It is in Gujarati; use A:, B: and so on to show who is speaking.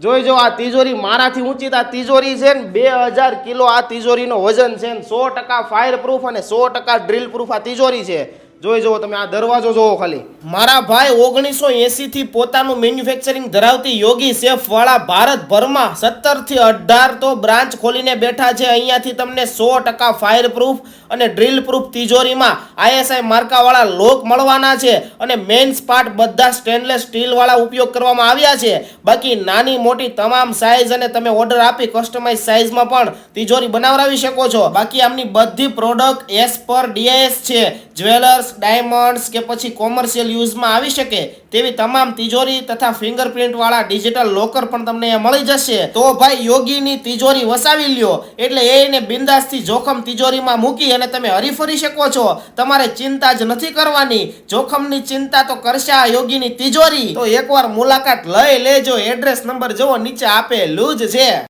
A: જોઈ જો આ તિજોરી મારાથી ઊંચી આ તિજોરી છે ને બે હજાર કિલો આ તિજોરીનો વજન છે ને સો ટકા ફાયર પ્રૂફ અને સો ટકા ડ્રીલ પ્રૂફ આ તિજોરી છે. જોઈ જુઓ તમે, આ દરવાજો જોવો ખાલી. મારા ભાઈ ઓગણીસો એસી થી પોતાનું મેન્યુફેક્ચરિંગ ધરાવતી યોગી સેફ વાળા ભારતભરમાં સત્તરથી અઢાર તો બ્રાન્ચ ખોલીને બેઠા છે. અહીંયાથી તમને સો ટકા ફાયર પ્રૂફ અને ડ્રીલ પ્રૂફ તિજોરીમાં આઈએસઆઈ માર્કાવાળા લોક મળવાના છે અને મેઇન પાર્ટ બધા સ્ટેનલેસ સ્ટીલવાળા ઉપયોગ કરવામાં આવ્યા છે. બાકી નાની મોટી તમામ સાઇઝ અને તમે ઓર્ડર આપી કસ્ટમાઇઝ સાઇઝમાં પણ તિજોરી બનાવરાવી શકો છો. બાકી આમની બધી પ્રોડક્ટ એસ પર ડીઆઈએસ છે. જ્વેલર્સ ડાયમંડ્સ કે પછી કોમર્શિયલ યુઝમાં આવી શકે તેવી તમામ તિજોરી તથા ફિંગરપ્રિન્ટવાળા ડિજિટલ લોકર પણ તમને મળી જશે. તો ભાઈ યોગીની તિજોરી વસાવી લ્યો. એટલે એને બિંદાસથી જોખમ તિજોરીમાં મૂકી અને તમે હરીફરી શકો છો. તમારે ચિંતા જ નથી કરવાની. જોખમની ચિંતા તો કરશે આ યોગીની તિજોરી. તો એકવાર મુલાકાત લઈ લેજો. એડ્રેસ નંબર જુઓ, નીચે આપેલું જ છે.